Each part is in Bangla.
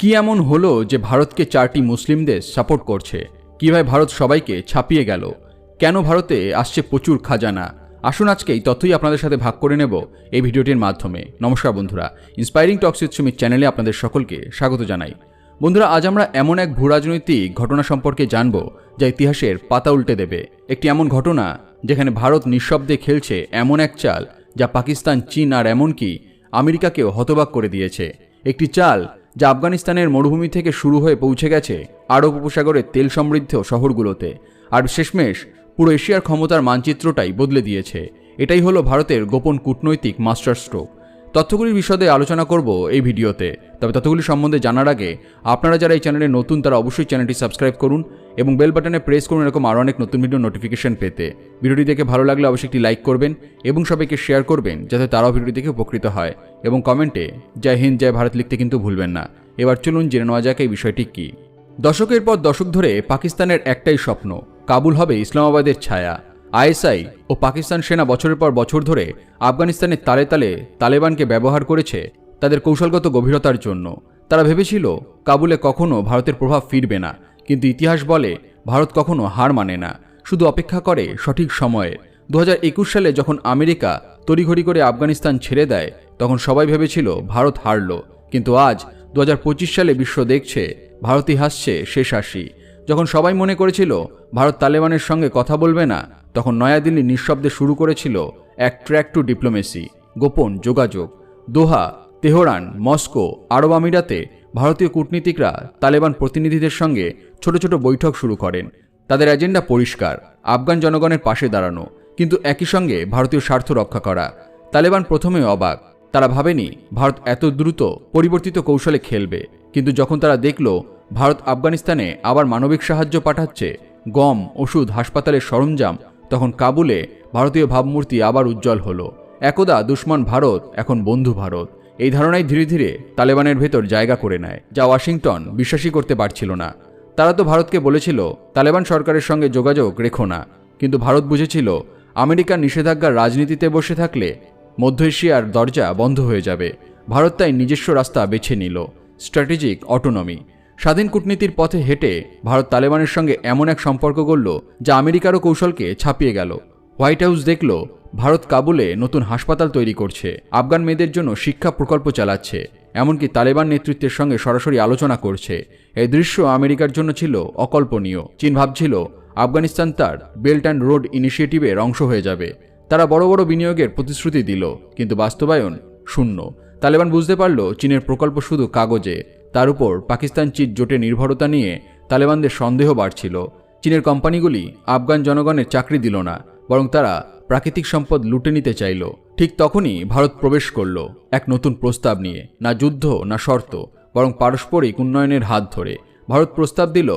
কি এমন হলো যে ভারতকে চারটি মুসলিম দেশ সাপোর্ট করছে? কীভাবে ভারত সবাইকে ছাপিয়ে গেল? কেন ভারতে আসছে প্রচুর খাজানা? আসুন আজকে এই তথ্যই আপনাদের সাথে ভাগ করে নেব এই ভিডিওটির মাধ্যমে। নমস্কার বন্ধুরা ইন্সপায়ারিং টক্স সুমিত চ্যানেলে আপনাদের সকলকে স্বাগত জানাই। বন্ধুরা, আজ আমরা এমন এক ভূরাজনৈতিক ঘটনা সম্পর্কে জানব যা ইতিহাসের পাতা উল্টে দেবে। একটি এমন ঘটনা যেখানে ভারত নিঃশব্দে খেলছে এমন এক চাল যা পাকিস্তান, চীন আর এমনকি আমেরিকাকেও হতবাক করে দিয়েছে। একটি চাল যা আফগানিস্তানের মরুভূমি থেকে শুরু হয়ে পৌঁছে গেছে আরব উপসাগরের তেল সমৃদ্ধ শহরগুলোতে। আর শেষমেশ পুরো এশিয়ার ক্ষমতার মানচিত্রটাই বদলে দিয়েছে। এটাই হলো ভারতের গোপন কূটনৈতিক মাস্টার স্ট্রোক তথ্যগুলির বিশদে আলোচনা করব এই ভিডিওতে। তবে তথ্যগুলি সম্বন্ধে জানার আগে আপনারা যারা এই চ্যানেলে নতুন, তারা অবশ্যই চ্যানেলটি সাবস্ক্রাইব করুন এবং বেল বাটনে প্রেস করুন এরকম আরও অনেক নতুন ভিডিও নোটিফিকেশন পেতে। ভিডিওটি দেখে ভালো লাগলে অবশ্যই একটি লাইক করবেন এবং সবাইকে শেয়ার করবেন যাতে তারাও ভিডিওটি দেখে উপকৃত হয়। এবং কমেন্টে জয় হিন্দ, জয় ভারত লিখতে কিন্তু ভুলবেন না। এবার চলুন জেনে নেওয়া যাক এই বিষয়টি কী। দশকের পর দশক ধরে পাকিস্তানের একটাই স্বপ্ন, কাবুল হবে ইসলামাবাদের ছায়া। আইএসআই ও পাকিস্তান সেনা বছরের পর বছর ধরে আফগানিস্তানের তালে তালে তালেবানকে ব্যবহার করেছে তাদের কৌশলগত গভীরতার জন্য। তারা ভেবেছিল কাবুলে কখনো ভারতের প্রভাব ফিরবে না, কিন্তু ইতিহাস বলে ভারত কখনো হার মানে না। শুধু অপেক্ষা করে সঠিক সময়ে। দু হাজার একুশ সালে যখন আমেরিকা তড়িঘড়ি করে আফগানিস্তান ছেড়ে দেয়, তখন সবাই ভেবেছিল ভারত হারল। কিন্তু আজ দু হাজার পঁচিশ সালে বিশ্ব দেখছে ভারতই হাসছে শেষ হাসি যখন সবাই মনে করেছিল ভারত তালেবানের সঙ্গে কথা বলবে না তখন নয়াদিল্লি নিঃশব্দে শুরু করেছিল এক ট্র্যাক টু ডিপ্লোমেসি। গোপন যোগাযোগ। দোহা, তেহরান, মস্কো, আরব আমিরাতে ভারতীয় কূটনীতিকরা তালেবান প্রতিনিধিদের সঙ্গে ছোট ছোট বৈঠক শুরু করেন। তাদের এজেন্ডা পরিষ্কার, আফগান জনগণের পাশে দাঁড়ানো, কিন্তু একই সঙ্গে ভারতীয় স্বার্থ রক্ষা করা। তালেবান প্রথমে অবাক। তারা ভাবেনি, ভারত এত দ্রুত পরিবর্তিত কৌশলে খেলবে। কিন্তু যখন তারা দেখল, ভারত আফগানিস্তানে আবার মানবিক সাহায্য পাঠাচ্ছে, গম, ওষুধ, হাসপাতালের সরঞ্জাম তখন কাবুলে ভারতীয় ভাবমূর্তি আবার উজ্জ্বল হলো। একদা দুশ্মন ভারত, এখন বন্ধু ভারত। এই ধারণাই ধীরে ধীরে তালেবানের ভেতর জায়গা করে নেয়, যা ওয়াশিংটন বিশ্বাসই করতে পারছিল না। তারা তো ভারতকে বলেছিল, তালেবান সরকারের সঙ্গে যোগাযোগ রেখো না। কিন্তু ভারত বুঝেছিল, আমেরিকার নিষেধাজ্ঞার রাজনীতিতে বসে থাকলে মধ্য এশিয়ার দরজা বন্ধ হয়ে যাবে। ভারত তাই নিজস্ব রাস্তা বেছে নিল, স্ট্র্যাটেজিক অটোনমি। স্বাধীন কূটনীতির পথে হেঁটে ভারত তালেবানের সঙ্গে এমন এক সম্পর্ক গড়ল যা আমেরিকারও কৌশলকে ছাপিয়ে গেল। হোয়াইট হাউস দেখল, ভারত কাবুলে নতুন হাসপাতাল তৈরি করছে, আফগান মেয়েদের জন্য শিক্ষা প্রকল্প চালাচ্ছে, এমনকি তালেবান নেতৃত্বের সঙ্গে সরাসরি আলোচনা করছে। এই দৃশ্য আমেরিকার জন্য ছিল অকল্পনীয়। চীন ভাবছিল, আফগানিস্তান তার বেল্ট অ্যান্ড রোড ইনিশিয়েটিভের অংশ হয়ে যাবে। তারা বড় বড় বিনিয়োগের প্রতিশ্রুতি দিল, কিন্তু বাস্তবায়ন শূন্য। তালেবান বুঝতে পারল, চীনের প্রকল্প শুধু কাগজে তার উপর পাকিস্তান চীন জোটে নির্ভরতা নিয়ে তালেবানদের সন্দেহ বাড়ছিল। চীনের কোম্পানিগুলি আফগান জনগণের চাকরি দিল না, বরং তারা প্রাকৃতিক সম্পদ লুটে নিতে চাইল। ঠিক তখনই ভারত প্রবেশ করল এক নতুন প্রস্তাব নিয়ে। না যুদ্ধ, না শর্ত, বরং পারস্পরিক উন্নয়নের হাত ধরে। ভারত প্রস্তাব দিল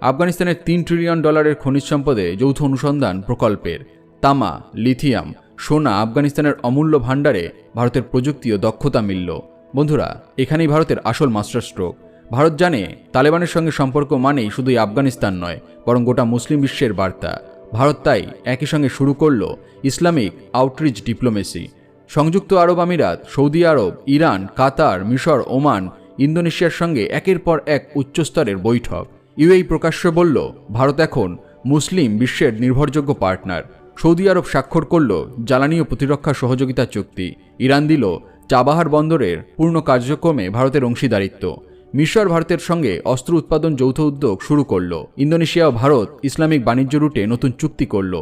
আফগানিস্তানের তিন ট্রিলিয়ন ডলারের খনিজ সম্পদে যৌথ অনুসন্ধান প্রকল্পের তামা, লিথিয়াম, সোনা আফগানিস্তানের অমূল্য ভাণ্ডারে ভারতের প্রযুক্তি ও দক্ষতা মিলল। বন্ধুরা, এখানেই ভারতের আসল মাস্টার স্ট্রোক। ভারত জানে, তালেবানের সঙ্গে সম্পর্ক মানেই শুধুই আফগানিস্তান নয়, বরং গোটা মুসলিম বিশ্বের বার্তা। ভারত তাই একই সঙ্গে শুরু করল ইসলামিক আউটরিচ ডিপ্লোমেসি। সংযুক্ত আরব আমিরাত, সৌদি আরব, ইরান, কাতার, মিশর, ওমান, ইন্দোনেশিয়ার সঙ্গে একের পর এক উচ্চস্তরের বৈঠক। ইউএই প্রকাশ্য বলল, ভারত এখন মুসলিম বিশ্বের নির্ভরযোগ্য পার্টনার। সৌদি আরব স্বাক্ষর করল, জ্বালানি ও প্রতিরক্ষা সহযোগিতা চুক্তি। ইরান দিল চাবাহার বন্দরের পূর্ণ কার্যক্রমে ভারতের অংশীদারিত্ব। মিশর ভারতের সঙ্গে অস্ত্র উৎপাদন যৌথ উদ্যোগ শুরু করল। ইন্দোনেশিয়া ও ভারত ইসলামিক বাণিজ্য রুটে নতুন চুক্তি করল।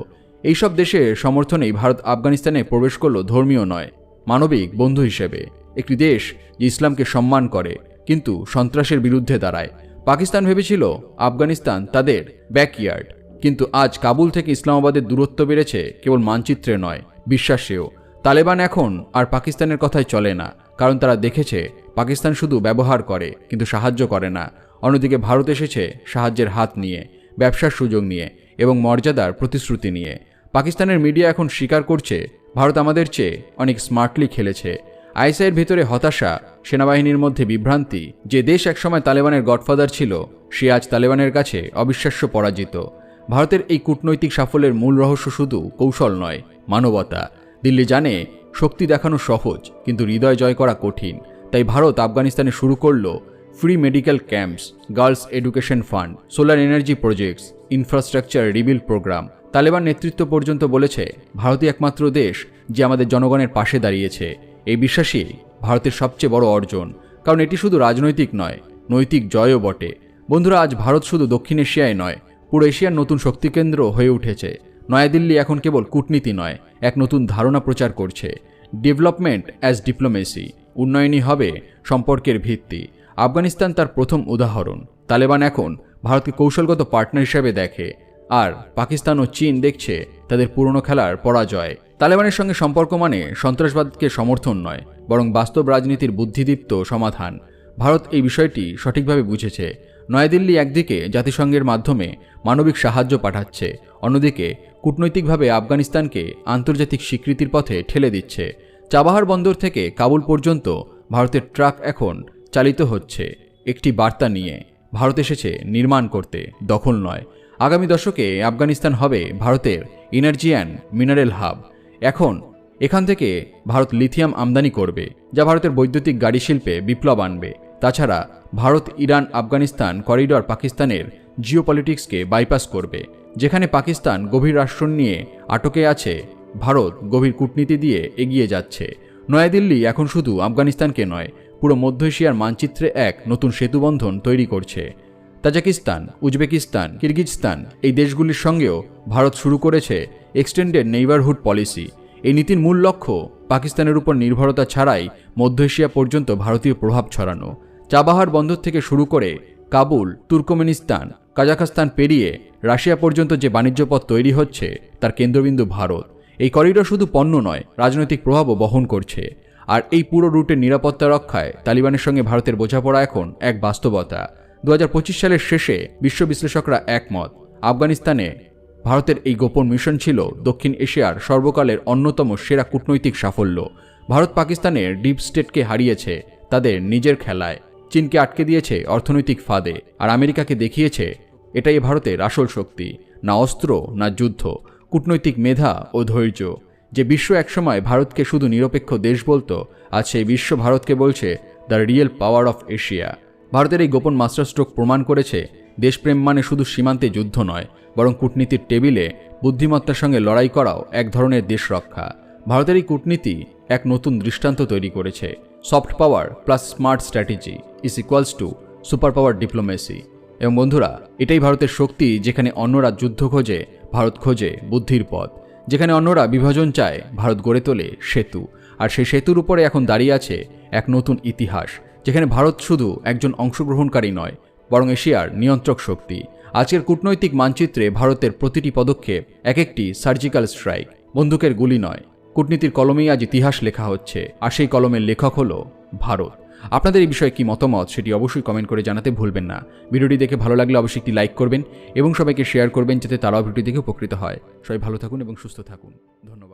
এইসব দেশের সমর্থনেই ভারত আফগানিস্তানে প্রবেশ করল ধর্মীয় নয়, মানবিক বন্ধু হিসেবে। একটি দেশ যে ইসলামকে সম্মান করে, কিন্তু সন্ত্রাসের বিরুদ্ধে দাঁড়ায়। পাকিস্তান ভেবেছিল আফগানিস্তান তাদের ব্যাকইয়ার্ড, কিন্তু আজ কাবুল থেকে ইসলামাবাদের দূরত্ব বেড়েছে কেবল মানচিত্রে নয়, বিশ্বাসেও। তালেবান এখন আর পাকিস্তানের কথাই চলে না, কারণ তারা দেখেছে পাকিস্তান শুধু ব্যবহার করে, কিন্তু সাহায্য করে না। অন্যদিকে ভারত এসেছে সাহায্যের হাত নিয়ে, ব্যবসার সুযোগ নিয়ে এবং মর্যাদার প্রতিশ্রুতি নিয়ে। পাকিস্তানের মিডিয়া এখন স্বীকার করছে, ভারত আমাদের চেয়ে অনেক স্মার্টলি খেলেছে। আইএসআইয়ের ভেতরে হতাশা, সেনাবাহিনীর মধ্যে বিভ্রান্তি, যে দেশ একসময় তালেবানের গডফাদার ছিল, সে আজ তালেবানের কাছে অবিশ্বাস্য পরাজিত। ভারতের এই কূটনৈতিক সাফল্যের মূল রহস্য শুধু কৌশল নয়, মানবতা। দিল্লি জানে শক্তি দেখানো সহজ, কিন্তু হৃদয় জয় করা কঠিন। তাই ভারত আফগানিস্তানে শুরু করল free medical camps girls education fund solar energy projects infrastructure rebuild program Taliban নেতৃত্ব পর্যন্ত বলেছে, ভারতই একমাত্র দেশ যে আমাদের জনগণের পাশে দাঁড়িয়েছে। এই বিশ্বাসই ভারতের সবচেয়ে বড় অর্জন, কারণ এটি শুধু রাজনৈতিক নয়, নৈতিক জয়ও বটে। বন্ধুরা, আজ ভারত শুধু দক্ষিণ এশিয়ায় নয়, পুরো এশিয়ার নতুন শক্তিকেন্দ্র হয়ে উঠেছে। নয়াদিল্লি এখন কেবল কূটনীতি নয়, এক নতুন ধারণা প্রচার করছে। ডেভেলপমেন্ট অ্যাজ ডিপ্লোমেসি উন্নয়নই হবে সম্পর্কের ভিত্তি। আফগানিস্তান তার প্রথম উদাহরণ। তালেবান এখন ভারতকে কৌশলগত পার্টনার হিসেবে দেখে, আর পাকিস্তান ও চীন দেখছে তাদের পুরনো খেলার পরাজয়। তালেবানের সঙ্গে সম্পর্ক মানে সন্ত্রাসবাদকে সমর্থন নয়, বরং বাস্তব রাজনীতির বুদ্ধিদীপ্ত সমাধান। ভারত এই বিষয়টি সঠিকভাবে বুঝেছে। নয়াদিল্লি একদিকে জাতিসংঘের মাধ্যমে মানবিক সাহায্য পাঠাচ্ছে, অন্যদিকে কূটনৈতিকভাবে আফগানিস্তানকে আন্তর্জাতিক স্বীকৃতির পথে ঠেলে দিচ্ছে। চাবাহার বন্দর থেকে কাবুল পর্যন্ত ভারতের ট্রাক এখন চালিত হচ্ছে। একটি বার্তা নিয়ে ভারত এসেছে নির্মাণ করতে, দখল নয়। আগামী দশকে আফগানিস্তান হবে ভারতের এনার্জি অ্যান্ড মিনারেল হাব এখন এখান থেকে ভারত লিথিয়াম আমদানি করবে, যা ভারতের বৈদ্যুতিক গাড়ি শিল্পে বিপ্লব আনবে। তাছাড়া ভারত ইরান আফগানিস্তান করিডর পাকিস্তানের জিওপলিটিক্সকে বাইপাস করবে, যেখানে পাকিস্তান গভীর রাষ্ট্র নিয়ে আটকে আছে, ভারত গভীর কূটনীতি দিয়ে এগিয়ে যাচ্ছে। নয়াদিল্লি এখন শুধু আফগানিস্তানকে নয়, পুরো মধ্য এশিয়ার মানচিত্রে এক নতুন সেতুবন্ধন তৈরি করছে। তাজাকিস্তান, উজবেকিস্তান, কিরগিজস্তান এই দেশগুলির সঙ্গেও ভারত শুরু করেছে এক্সটেন্ডেড নেইবারহুড পলিসি এই নীতির মূল লক্ষ্য পাকিস্তানের উপর নির্ভরতা ছাড়াই মধ্য এশিয়া পর্যন্ত ভারতীয় প্রভাব ছড়ানো। চাবাহার বন্দর থেকে শুরু করে কাবুল, তুর্কমেনিস্তান কাজাখস্তান পেরিয়ে রাশিয়া পর্যন্ত যে বাণিজ্য পথ তৈরি হচ্ছে, তার কেন্দ্রবিন্দু ভারত। এই করিডর শুধু পণ্য নয়, রাজনৈতিক প্রভাবও বহন করছে। আর এই পুরো রুটের নিরাপত্তা রক্ষায় তালিবানের সঙ্গে ভারতের বোঝাপড়া এখন এক বাস্তবতা। দু হাজার পঁচিশ সালের শেষে বিশ্ব বিশ্লেষকরা একমত, আফগানিস্তানে ভারতের এই গোপন মিশন ছিল দক্ষিণ এশিয়ার সর্বকালের অন্যতম সেরা কূটনৈতিক সাফল্য। ভারত পাকিস্তানের ডিপ স্টেটকে হারিয়েছে তাদের নিজের খেলায়। চীনকে আটকে দিয়েছে অর্থনৈতিক ফাঁদে আর আমেরিকাকে দেখিয়েছে এটাই ভারতের আসল শক্তি, না অস্ত্র, না যুদ্ধ, কূটনৈতিক মেধা ও ধৈর্য। যে বিশ্ব একসময় ভারতকে শুধু নিরপেক্ষ দেশ বলতো, আজ সেই বিশ্ব ভারতকে বলছে the real power of Asia ভারতের এই গোপন মাস্টার স্ট্রোক প্রমাণ করেছে, দেশপ্রেম মানে শুধু সীমান্তে যুদ্ধ নয়, বরং কূটনীতির টেবিলে বুদ্ধিমত্তার সঙ্গে লড়াই করাও এক ধরনের দেশ রক্ষা ভারতের এই কূটনীতি এক নতুন দৃষ্টান্ত তৈরি করেছে। Soft power plus smart strategy is equals to super power diplomacy এবং বন্ধুরা, এটাই ভারতের শক্তি যেখানে অন্যরা যুদ্ধ খোঁজে, ভারত খোঁজে বুদ্ধির পথ। যেখানে অন্যরা বিভাজন চায়, ভারত গড়ে তোলে সেতু। আর সেই সেতুর উপরে এখন দাঁড়িয়ে আছে এক নতুন ইতিহাস, যেখানে ভারত শুধু একজন অংশগ্রহণকারী নয়, বরং এশিয়ার নিয়ন্ত্রক শক্তি। আজকের কূটনৈতিক মানচিত্রে ভারতের প্রতিটি পদক্ষেপ এক একটি সার্জিক্যাল স্ট্রাইক বন্দুকের গুলি নয়। কূটনীতির কলমেই আজ ইতিহাস লেখা হচ্ছে, আর সেই কলমের লেখক হলো ভারত। আপনাদের এই বিষয়ে কি মতামত সেটি অবশ্যই কমেন্ট করে জানাতে ভুলবেন না। ভিডিওটি দেখে ভালো লাগলে অবশ্যই একটি লাইক করবেন এবং সবাইকে শেয়ার করবেন, যাতে তারাও ভিডিও দেখে উপকৃত হয়। সবাই ভালো থাকুন এবং সুস্থ থাকুন। ধন্যবাদ।